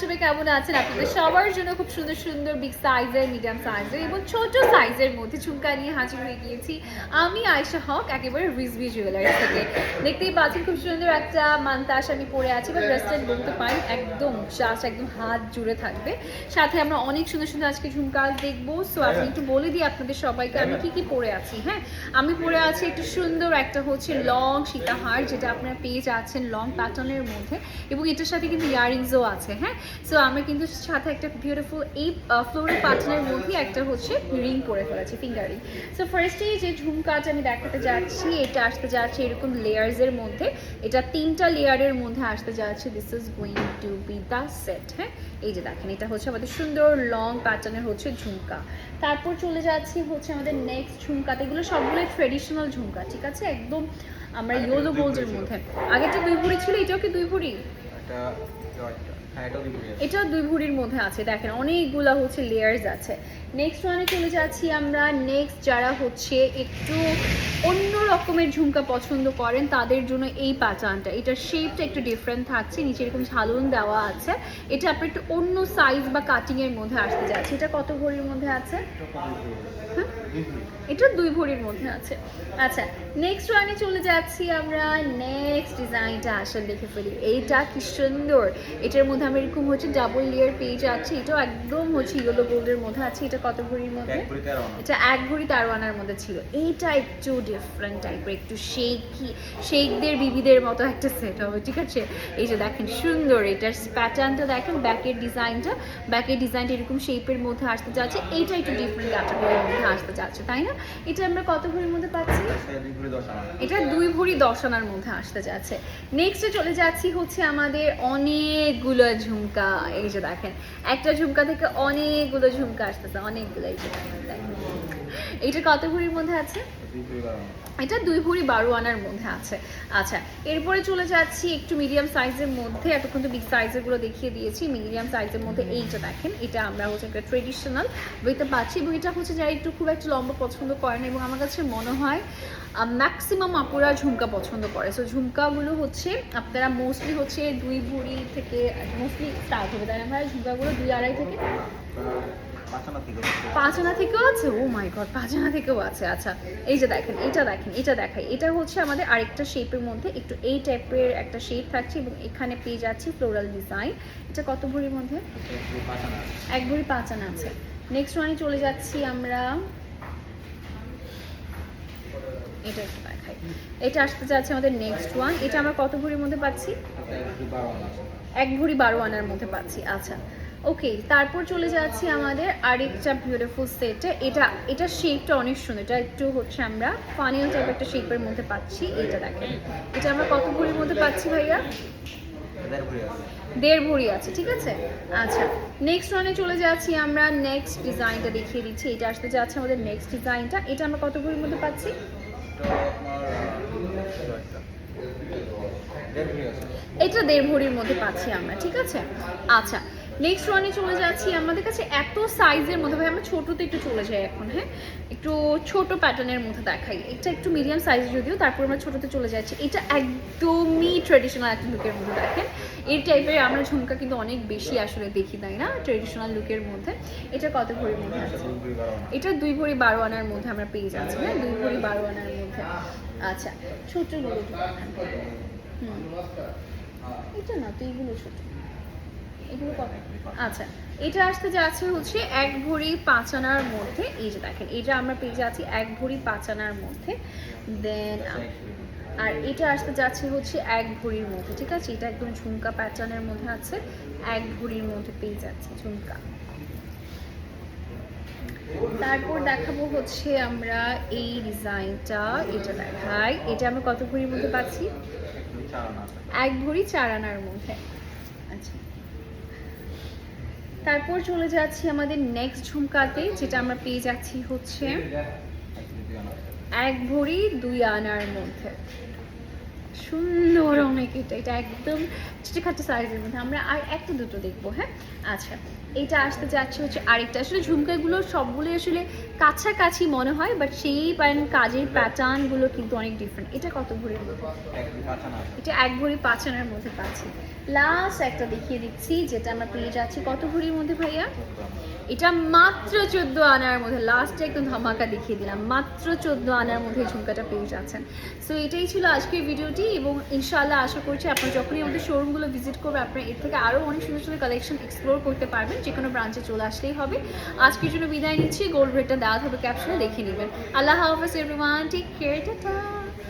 সবাই কেমন আছেন? আপনাদের সবার জন্য খুব সুন্দর সুন্দর বিগ সাইজের মিডিয়াম সাইজের এবং ছোট সাইজের মধ্যে ঝুমকা নিয়ে হাজির হয়ে গিয়েছি আমি আয়শা হক একেবারে রিজবি জুয়েলার্স থেকে। দেখতেই পাচ্ছেন খুব সুন্দর একটা মান্তাস আমি পরে আছি বা ব্রেসলেট বলতে পারি একদম জাস্ট একদম হাত জুড়ে থাকবে। সাথে আমরা অনেক সুন্দর সুন্দর আজকে ঝুমকা দেখব। সো আপনি একটু বলে দিই আপনাদের সবাইকে আমি কি কি পরে আছি হ্যাঁ? আমি পরে আছি একটু সুন্দর একটা হচ্ছে লং সীতাহার যেটা আপনারা পেয়ে যাচ্ছেন লং প্যাটার্নের মধ্যে এবং এটার সাথে কিন্তু ইয়ারিংসও আছে হ্যাঁ? সো আমরা কিন্তু সাথে একটা বিউটিফুল এই ফ্লোরাল প্যাটার্নের মধ্যে একটা হচ্ছে রিং পরে ফেলেছি ফিঙ্গার রিং সো ফার্স্টেই যে ঝুমকাটা আমি দেখাতে যাচ্ছি এটা আসতে যাচ্ছে এরকম লেয়ার্সের মধ্যে। এটা তিনটা লেয়ারের মধ্যে আসতে যাচ্ছে। This is going to be the set হ্যাঁ? এই যে দেখেন এটা হচ্ছে আমাদের সুন্দর লং প্যাটার্নের হচ্ছে ঝুমকা। তারপর চলে যাচ্ছি হচ্ছে আমাদের নেক্সট ঝুমকাতে। এগুলো সবগুলোই ট্রেডিশনাল ঝুমকা ঠিক আছে? একদম আমরা ইয়েলো গোল্ডের মধ্যে। আগেটা দুই ভরি ছিল এটাও কি দুই ভরি? এটা হ্যাঁ এটা দুই ভরির মধ্যে আছে দেখেন অনেকগুলা হচ্ছে লেয়ার্স আছে। নেক্সট ওয়ানে চলে যাচ্ছি আমরা নেক্সট যারা হচ্ছে একটু অন্য রকমের ঝুমকা পছন্দ করেন তাদের জন্য এই প্যাটার্নটা এটার শেপটা একটু ডিফারেন্ট থাকছে নিচে এরকম ঝালন দেওয়া আছে। এটা আপনার একটু অন্য সাইজ বা কাটিং এর মধ্যে আসতে যাচ্ছে। এটা কত ভরির মধ্যে আছে? হ্যাঁ? এটা দুই ভরির মধ্যে আছে। আচ্ছা নেক্সট ওয়ানে চলে যাচ্ছি আমরা নেক্সট ডিজাইনটা আসলে দেখে ফেলি। এইটা কি সুন্দর। এটার মধ্যে আমরা এরকম হচ্ছে ডাবল লেয়ার পেয়ে যাচ্ছি এটাও একদম হচ্ছে ইয়েলো গোল্ডের মধ্যে আছে এটা কত ভরির মধ্যে? এটা এক ভরি তারওয়ানার মধ্যে ছিল। এইটা একটু ডিফারেন্ট টাইপের একটু শেকি শেকদের বিবিদের মতো একটা সেট হবে ঠিক আছে? এই যে দেখেন সুন্দর এটার প্যাটার্নটা দেখেন ব্যাকের ডিজাইনটা ব্যাকের ডিজাইনটা এরকম শেপের মধ্যে আসতে যাচ্ছে এইটা একটু ডিফারেন্ট ক্যাটাগরির মধ্যে আসতে যাচ্ছে তাই না? এটা আমরা কত ভরির মধ্যে পাচ্ছি? এটা দুই ভরি দশ আনার মধ্যে আসতে যাচ্ছে। নেক্সটে চলে যাচ্ছি হচ্ছে আমাদের অনেকগুলো ঝুমকা, এই যে দেখেন, একটা ঝুমকা থেকে অনেকগুলো ঝুমকা আসতেছে, অনেকগুলো এই যে দেখেন। এইটা কত ঘুরির মধ্যে আছে এটা দুই ভরি বারো আনার মধ্যে আছে। আচ্ছা এরপরে চলে যাচ্ছি একটু মিডিয়াম সাইজের মধ্যে। এতক্ষণ তো বিগ সাইজেরগুলো দেখিয়ে দিয়েছি। মিডিয়াম সাইজের মধ্যে এইটা দেখেন। এটা আমরা হচ্ছে একটা ট্রেডিশনাল বইতে পাচ্ছি এবং এটা হচ্ছে যারা একটু খুব একটা লম্বা পছন্দ করেন এবং আমার কাছে মনে হয় ম্যাক্সিমাম আপুরা ঝুমকা পছন্দ করে। সো ঝুমকাগুলো হচ্ছে আপনারা মোস্টলি হচ্ছে দুই ভরি থেকে মোস্টলি স্টার্ট হবে। তাই ভাই ঝুমকাগুলো দুই আড়াই থেকে পাঁচ আনা থেকে পাঁচ থেকেও আছে? ও মাই গড পাঁচ আনা থেকেও আছে। আচ্ছা এই যে দেখেন এটা দেখেন এটা দেখাই। এটা হচ্ছে আমাদের আরেকটা শেপের মধ্যে একটু এই টাইপের একটা শেপ থাকছে এবং এখানে পেয়ে যাচ্ছি ফ্লোরাল ডিজাইন এটা কত ভরির মধ্যে? এক ভরি পাঁচ আনা আছে। নেক্সট ওয়ানে চলে যাচ্ছি আমরা। এটা একটু দেখাই। এটা আসতে যাচ্ছে আমাদের নেক্সট ওয়ান এটা আমরা কত ভরির মধ্যে পাচ্ছি? এক ভরি বারো আনার মধ্যে পাচ্ছি। আচ্ছা ওকে তারপর চলে যাচ্ছি আমাদের আরেকটা বিউটিফুল সেটে এটা এটা শেপটা অনেক সুন্দর। এটা একটু হচ্ছে আমরা ফানিল টাইপ একটা শেপের মধ্যে পাচ্ছি। এটা দেখেন। এটা আমরা কত ভরির মধ্যে পাচ্ছি ভাইয়া? দেড় ভরে আছে, ঠিক আছে? আচ্ছা নেক্সট ওয়ানে চলে যাচ্ছি আমরা। নেক্সট ডিজাইনটা দেখিয়ে দিচ্ছি। এটা আসতে যাচ্ছে আমাদের নেক্সট ডিজাইনটা এটা আমরা কত ভরির মধ্যে পাচ্ছি? এটা দেড় ভরির মধ্যে পাচ্ছি আমরা, ঠিক আছে? আচ্ছা নেক্সট ওয়ানে চলে যাচ্ছি। আমাদের কাছে এত সাইজের মধ্যে, ভাই, আমরা ছোটোতে একটু চলে যাই এখন হ্যাঁ? একটু ছোট প্যাটার্নের মধ্যে দেখাই। এটা একটু মিডিয়াম সাইজ যদিও, তারপর আমরা ছোটোতে চলে যাচ্ছি। এটা একদমই ট্রেডিশনাল একটা লুকের মধ্যে, দেখেন? এই টাইপের আমরা ঝুমকা কিন্তু অনেক বেশি আসলে দেখি, তাই না? ট্রেডিশনাল লুকের মধ্যে। এটা কত ভরির মধ্যে আছে? এটা দুই ভরি বারো আনার মধ্যে আমরা পেয়ে যাচ্ছি হ্যাঁ? দুই ভরি বারো আনার মধ্যে। আচ্ছা ছোটগুলো হুম। এটা না, তো এইগুলো ছোট। আচ্ছা এটা আসতে যাচ্ছে হচ্ছে এক ভরি পাঁচ আনার মধ্যে, এই যে দেখেন এটা আমরা পেয়ে যাচ্ছি এক ভরি পাঁচ আনার মধ্যে। দেন আর এটা আসতে যাচ্ছে হচ্ছে এক ভরির মধ্যে, ঠিক আছে? এটা একদম ঝুমকা প্যাটার্নের মধ্যে আছে, এক ভরির মধ্যে পেয়ে যাচ্ছে ঝুমকা। তারপর দেখাবো হচ্ছে আমরা এই ডিজাইনটা, এটা দেখাই। এটা আমরা কত ভরির মধ্যে পাচ্ছি? এক ভরি চার আনার মধ্যে। আচ্ছা। তারপর চলে যাচ্ছি আমাদের নেক্সট ঝুমকাতে, যেটা আমরা পেয়ে যাচ্ছি হচ্ছে এক ভরি দুই আনার মধ্যে। সুন্দর অনেক এটা এটা একদম ছোটখাটো সাইজের মধ্যে। আমরা আর একটা দুটো দেখব হ্যাঁ? আচ্ছা এটা আসতে যাচ্ছে হচ্ছে আরেকটা। আসলে ঝুমকাগুলো সবগুলো আসলে কাছাকাছি মনে হয় বাট সেই প্যান কাজের প্যাটার্নগুলো কিন্তু অনেক ডিফারেন্ট এটা কত ভরির মধ্যে এটা এক ভরি পাঁচ আনার মধ্যে পাচ্ছি। লাস্ট একটা দেখিয়ে দিচ্ছি, যেটা আমরা পেয়ে যাচ্ছি। কত ভরির মধ্যে ভাইয়া? এটা মাত্র চোদ্দ আনার মধ্যে লাস্টে একদম ধামাকা দেখিয়ে দিলাম, মাত্র চোদ্দ আনার মধ্যে ঝুমকাটা পেয়ে যাচ্ছেন। সো এটাই ছিল আজকের ভিডিওটি এবং ইনশাআল্লাহ আশা করছি আপনারা যখনই আমাদের শোরুমগুলো ভিজিট করবে, আপনারা এর থেকে আরও অনেক সুন্দর সুন্দর কালেকশন এক্সপ্লোর করতে পারবেন যে কোনো ব্রাঞ্চে চলে আসলেই হবে। আজকের জন্য বিদায় নিচ্ছি গোল্ড রেটটা দেওয়া হবে ক্যাপশনে দেখে নেবেন। আল্লাহ হাফেজ এভরিওয়ান টেক কেয়ার টাটা!